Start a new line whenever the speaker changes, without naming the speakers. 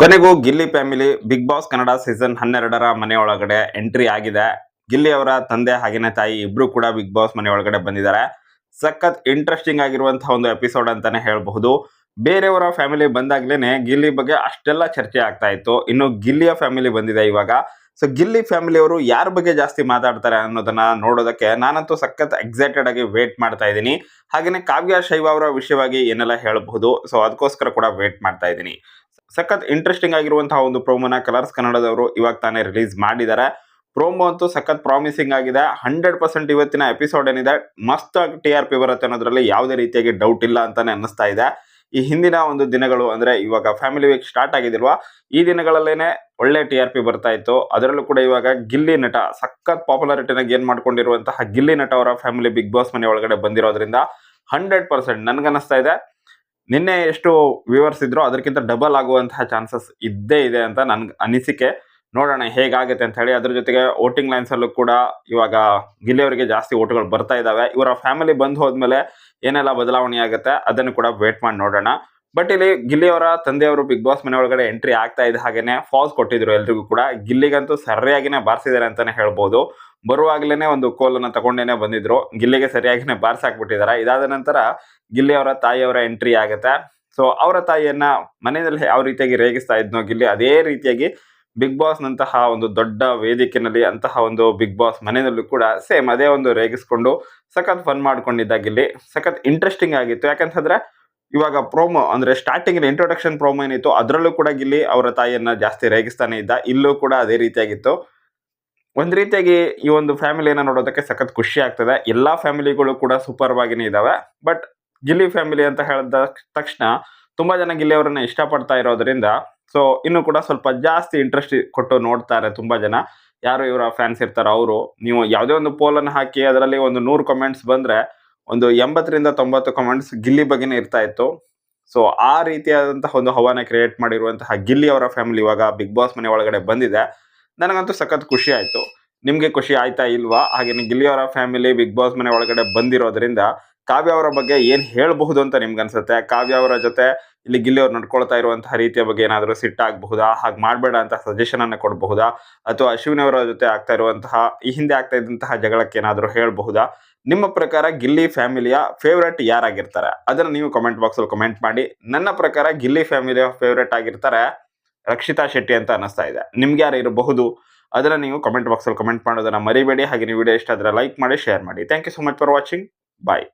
ಕೊನೆಗೂ Gilli family Big Boss Kannada season ಹನ್ನೆರಡರ ಮನೆ ಒಳಗಡೆ ಎಂಟ್ರಿ ಆಗಿದೆ. ಗಿಲ್ಲಿ ಅವರ ತಂದೆ ಹಾಗೇನೆ ತಾಯಿ ಇಬ್ರು ಕೂಡ ಬಿಗ್ ಬಾಸ್ ಮನೆ ಒಳಗಡೆ ಬಂದಿದ್ದಾರೆ. ಸಖತ್ ಇಂಟ್ರೆಸ್ಟಿಂಗ್ ಆಗಿರುವಂತಹ ಒಂದು ಎಪಿಸೋಡ್ ಅಂತಾನೆ ಹೇಳಬಹುದು. ಬೇರೆಯವರ ಫ್ಯಾಮಿಲಿ ಬಂದಾಗ್ಲೇನೆ ಗಿಲ್ಲಿ ಬಗ್ಗೆ ಅಷ್ಟೆಲ್ಲ ಚರ್ಚೆ ಆಗ್ತಾ ಇತ್ತು. ಇನ್ನು ಗಿಲ್ಲಿಯ ಫ್ಯಾಮಿಲಿ ಬಂದಿದೆ ಇವಾಗ. ಸೊ ಗಿಲ್ಲಿ ಫ್ಯಾಮಿಲಿ ಅವರು ಯಾರ ಬಗ್ಗೆ ಜಾಸ್ತಿ ಮಾತಾಡ್ತಾರೆ ಅನ್ನೋದನ್ನ ನೋಡೋದಕ್ಕೆ ನಾನಂತೂ ಸಖತ್ ಎಕ್ಸೈಟೆಡ್ ಆಗಿ ವೇಟ್ ಮಾಡ್ತಾ ಇದ್ದೀನಿ. ಹಾಗೇನೆ ಕಾವ್ಯ, ಶೈವ ಅವರ ವಿಷಯವಾಗಿ ಏನೆಲ್ಲ ಹೇಳಬಹುದು. ಸೊ ಅದಕ್ಕೋಸ್ಕರ ಕೂಡ ವೇಟ್ ಮಾಡ್ತಾ ಇದ್ದೀನಿ. ಸಖತ್ ಇಂಟ್ರೆಸ್ಟಿಂಗ್ ಆಗಿರುವಂತಹ ಒಂದು ಪ್ರೋಮೋನ ಕಲರ್ಸ್ ಕನ್ನಡದವರು ಇವಾಗ ತಾನೇ ರಿಲೀಸ್ ಮಾಡಿದ್ದಾರೆ. ಪ್ರೋಮೋ ಅಂತೂ ಸಖತ್ ಪ್ರಾಮಿಸಿಂಗ್ ಆಗಿದೆ. ಹಂಡ್ರೆಡ್ ಪರ್ಸೆಂಟ್ ಇವತ್ತಿನ ಎಪಿಸೋಡ್ ಏನಿದೆ, ಮಸ್ತ್ ಟಿ ಆರ್ ಪಿ ಬರುತ್ತೆ ಅನ್ನೋದ್ರಲ್ಲಿ ಯಾವುದೇ ರೀತಿಯಾಗಿ ಡೌಟ್ ಇಲ್ಲ ಅಂತಾನೆ ಅನ್ನಿಸ್ತಾ ಇದೆ. ಈ ಹಿಂದಿನ ಒಂದು ದಿನಗಳು ಅಂದ್ರೆ ಇವಾಗ ಫ್ಯಾಮಿಲಿ ವೀಕ್ ಸ್ಟಾರ್ಟ್ ಆಗಿದಿಲ್ವಾ ಈ ದಿನಗಳಲ್ಲೇನೆ ಒಳ್ಳೆ ಟಿ ಆರ್ ಪಿ ಬರ್ತಾ ಇತ್ತು. ಅದರಲ್ಲೂ ಕೂಡ ಇವಾಗ ಗಿಲ್ಲಿ ನಟ, ಸಖತ್ ಪಾಪ್ಯುಲಾರಿಟಿನ ಗೇನ್ ಮಾಡ್ಕೊಂಡಿರುವಂತಹ ಗಿಲ್ಲಿ ನಟ ಅವರ ಫ್ಯಾಮಿಲಿ ಬಿಗ್ ಬಾಸ್ ಮನೆ ಒಳಗಡೆ ಬಂದಿರೋದ್ರಿಂದ ಹಂಡ್ರೆಡ್ ಪರ್ಸೆಂಟ್ ನನ್ಗನ್ನಿಸ್ತಾ ಇದೆ. ನಿನ್ನೆ ಎಷ್ಟು ವ್ಯೂವರ್ಸ್ ಇದ್ರು ಅದಕ್ಕಿಂತ ಡಬಲ್ ಆಗುವಂತಹ ಚಾನ್ಸಸ್ ಇದ್ದೇ ಇದೆ ಅಂತ ನನ್ಗೆ ಅನಿಸಿಕೆ. ನೋಡೋಣ ಹೇಗಾಗುತ್ತೆ ಅಂತ ಹೇಳಿ. ಅದ್ರ ಜೊತೆಗೆ ವೋಟಿಂಗ್ ಲೈನ್ಸ್ ಅಲ್ಲೂ ಕೂಡ ಇವಾಗ ಗಿಲ್ಲಿಯವರಿಗೆ ಜಾಸ್ತಿ ಓಟ್ಗಳು ಬರ್ತಾ ಇದಾವೆ. ಇವರ ಫ್ಯಾಮಿಲಿ ಬಂದ್ ಹೋದ್ಮೇಲೆ ಏನೆಲ್ಲ ಬದಲಾವಣೆ ಆಗುತ್ತೆ ಅದನ್ನು ಕೂಡ ವೇಟ್ ಮಾಡಿ ನೋಡೋಣ. ಬಟ್ ಇಲ್ಲಿ ಗಿಲ್ಲಿಯವರ ತಂದೆಯವರು ಬಿಗ್ ಬಾಸ್ ಮನೆ ಒಳಗಡೆ ಎಂಟ್ರಿ ಆಗ್ತಾ ಇದ್ದ ಹಾಗೇನೆ ಫಾಲ್ಸ್ ಕೊಟ್ಟಿದ್ರು ಎಲ್ರಿಗೂ ಕೂಡ. ಗಿಲ್ಲಿಗಂತೂ ಸರಿಯಾಗಿನೇ ಬಾರಿಸಿದ್ದಾರೆ ಅಂತಾನೆ ಹೇಳ್ಬೋದು. ಬರುವಾಗ್ಲೇನೆ ಒಂದು ಕೋಲನ್ನ ತಗೊಂಡೇನೆ ಬಂದಿದ್ರು. ಗಿಲ್ಲಿಗೆ ಸರಿಯಾಗಿನೇ ಬಾರ್ಸಾಕ್ಬಿಟ್ಟಿದ್ದಾರೆ ಇದಾದ ನಂತರ ಗಿಲ್ಲಿ ಅವರ ತಾಯಿಯವರ ಎಂಟ್ರಿ ಆಗುತ್ತೆ. ಸೊ ಅವರ ತಾಯಿಯನ್ನ ಮನೆಯಲ್ಲಿ ಯಾವ ರೀತಿಯಾಗಿ ರೇಗಿಸ್ತಾ ಇದ್ನೋ ಗಿಲ್ಲಿ, ಅದೇ ರೀತಿಯಾಗಿ ಬಿಗ್ ಬಾಸ್ ನಂತಹ ಒಂದು ದೊಡ್ಡ ವೇದಿಕೆನಲ್ಲಿ ಅಂತಹ ಒಂದು ಬಿಗ್ ಬಾಸ್ ಮನೆಯಲ್ಲೂ ಕೂಡ ಸೇಮ್ ಅದೇ ಒಂದು ರೇಗಿಸ್ಕೊಂಡು ಸಖತ್ ಫನ್ ಮಾಡ್ಕೊಂಡಿದ್ದ ಗಿಲ್ಲಿ. ಸಖತ್ ಇಂಟ್ರೆಸ್ಟಿಂಗ್ ಆಗಿತ್ತು. ಯಾಕಂತಂದ್ರೆ ಇವಾಗ ಪ್ರೋಮೋ ಅಂದ್ರೆ ಸ್ಟಾರ್ಟಿಂಗ್ ಇಂಟ್ರೊಡಕ್ಷನ್ ಪ್ರೋಮೋ ಏನಿತ್ತು, ಅದರಲ್ಲೂ ಕೂಡ ಗಿಲ್ಲಿ ಅವರ ತಾಯಿಯನ್ನ ಜಾಸ್ತಿ ರೇಗಿಸ್ತಾನೆ ಇದ್ದ. ಇಲ್ಲೂ ಕೂಡ ಅದೇ ರೀತಿಯಾಗಿತ್ತು. ಒಂದ್ ರೀತಿಯಾಗಿ ಈ ಒಂದು ಫ್ಯಾಮಿಲಿಯನ್ನು ನೋಡೋದಕ್ಕೆ ಸಖತ್ ಖುಷಿ ಆಗ್ತದೆ. ಎಲ್ಲಾ ಫ್ಯಾಮಿಲಿಗಳು ಕೂಡ ಸೂಪರ್ ವಾಗಿನೇ ಇದಾವೆ. ಬಟ್ ಗಿಲ್ಲಿ ಫ್ಯಾಮಿಲಿ ಅಂತ ಹೇಳಿದ ತಕ್ಷಣ ತುಂಬಾ ಜನ ಗಿಲ್ಲಿ ಅವರನ್ನ ಇಷ್ಟಪಡ್ತಾ ಇರೋದ್ರಿಂದ ಸೊ ಇನ್ನು ಕೂಡ ಸ್ವಲ್ಪ ಜಾಸ್ತಿ ಇಂಟ್ರೆಸ್ಟ್ ಕೊಟ್ಟು ನೋಡ್ತಾರೆ ತುಂಬಾ ಜನ. ಯಾರು ಇವರ ಫ್ಯಾನ್ಸ್ ಇರ್ತಾರೋ ಅವರು. ನೀವು ಯಾವುದೇ ಒಂದು ಪೋಲನ್ನು ಹಾಕಿ ಅದರಲ್ಲಿ ಒಂದು ನೂರು ಕಮೆಂಟ್ಸ್ ಬಂದರೆ ಒಂದು ಎಂಬತ್ತರಿಂದ ತೊಂಬತ್ತು ಕಮೆಂಟ್ಸ್ ಗಿಲ್ಲಿ ಬಗ್ಗೆನೇ ಇರ್ತಾ ಇತ್ತು. ಸೊ ಆ ರೀತಿಯಾದಂತಹ ಒಂದು ಹವಾನ ಕ್ರಿಯೇಟ್ ಮಾಡಿರುವಂತಹ ಗಿಲ್ಲಿ ಅವರ ಫ್ಯಾಮಿಲಿ ಇವಾಗ ಬಿಗ್ ಬಾಸ್ ಮನೆ ಒಳಗಡೆ ಬಂದಿದೆ. ನನಗಂತೂ ಸಖತ್ ಖುಷಿ ಆಯಿತು. ನಿಮಗೆ ಖುಷಿ ಆಯ್ತಾ ಇಲ್ವಾ? ಹಾಗೆ ಗಿಲ್ಲಿಯವರ ಫ್ಯಾಮಿಲಿ ಬಿಗ್ ಬಾಸ್ ಮನೆ ಒಳಗಡೆ ಬಂದಿರೋದ್ರಿಂದ ಕಾವ್ಯ ಅವರ ಬಗ್ಗೆ ಏನು ಹೇಳಬಹುದು ಅಂತ ನಿಮ್ಗೆ ಅನ್ಸುತ್ತೆ ಕಾವ್ಯ ಅವರ ಜೊತೆ ಇಲ್ಲಿ ಗಿಲ್ಲಿ ಅವ್ರು ನಡ್ಕೊಳ್ತಾ ಇರುವಂತಹ ರೀತಿಯ ಬಗ್ಗೆ ಏನಾದರೂ ಸಿಟ್ಟಾಗಬಹುದಾ ಹಾಗೆ ಮಾಡಬೇಡ ಅಂತ ಸಜೆಷನ್ ಅನ್ನು ಕೊಡಬಹುದಾ? ಅಥವಾ ಅಶ್ವಿನಿ ಅವರ ಜೊತೆ ಆಗ್ತಾ ಇರುವಂತಹ, ಈ ಹಿಂದೆ ಆಗ್ತಾ ಇದ್ದಂತಹ ಜಗಳಕ್ಕೆ ಏನಾದರೂ ಹೇಳಬಹುದಾ? ನಿಮ್ಮ ಪ್ರಕಾರ ಗಿಲ್ಲಿ ಫ್ಯಾಮಿಲಿಯ ಫೇವ್ರೇಟ್ ಯಾರಾಗಿರ್ತಾರೆ? ಅದನ್ನು ನೀವು ಕಮೆಂಟ್ ಬಾಕ್ಸಲ್ಲಿ ಕಮೆಂಟ್ ಮಾಡಿ. ನನ್ನ ಪ್ರಕಾರ ಗಿಲ್ಲಿ ಫ್ಯಾಮಿಲಿಯ ಫೇವ್ರೇಟ್ ಆಗಿರ್ತಾರೆ ರಕ್ಷಿತಾ ಶೆಟ್ಟಿ ಅಂತ ಅನಿಸ್ತಾ ಇದೆ. ನಿಮ್ಗೆ ಯಾರು ಇರಬಹುದು, ಅದನ್ನು ನೀವು ಕಮೆಂಟ್ ಬಾಕ್ಸ್ ಅಲ್ಲಿ ಕಮೆಂಟ್ ಮಾಡೋದನ್ನ ಮರಿಬೇಡಿ. ಹಾಗೆ ನೀವು ವಿಡಿಯೋ ಇಷ್ಟ ಆದ್ರೆ ಲೈಕ್ ಮಾಡಿ ಶೇರ್ ಮಾಡಿ. Thank you so much for watching bye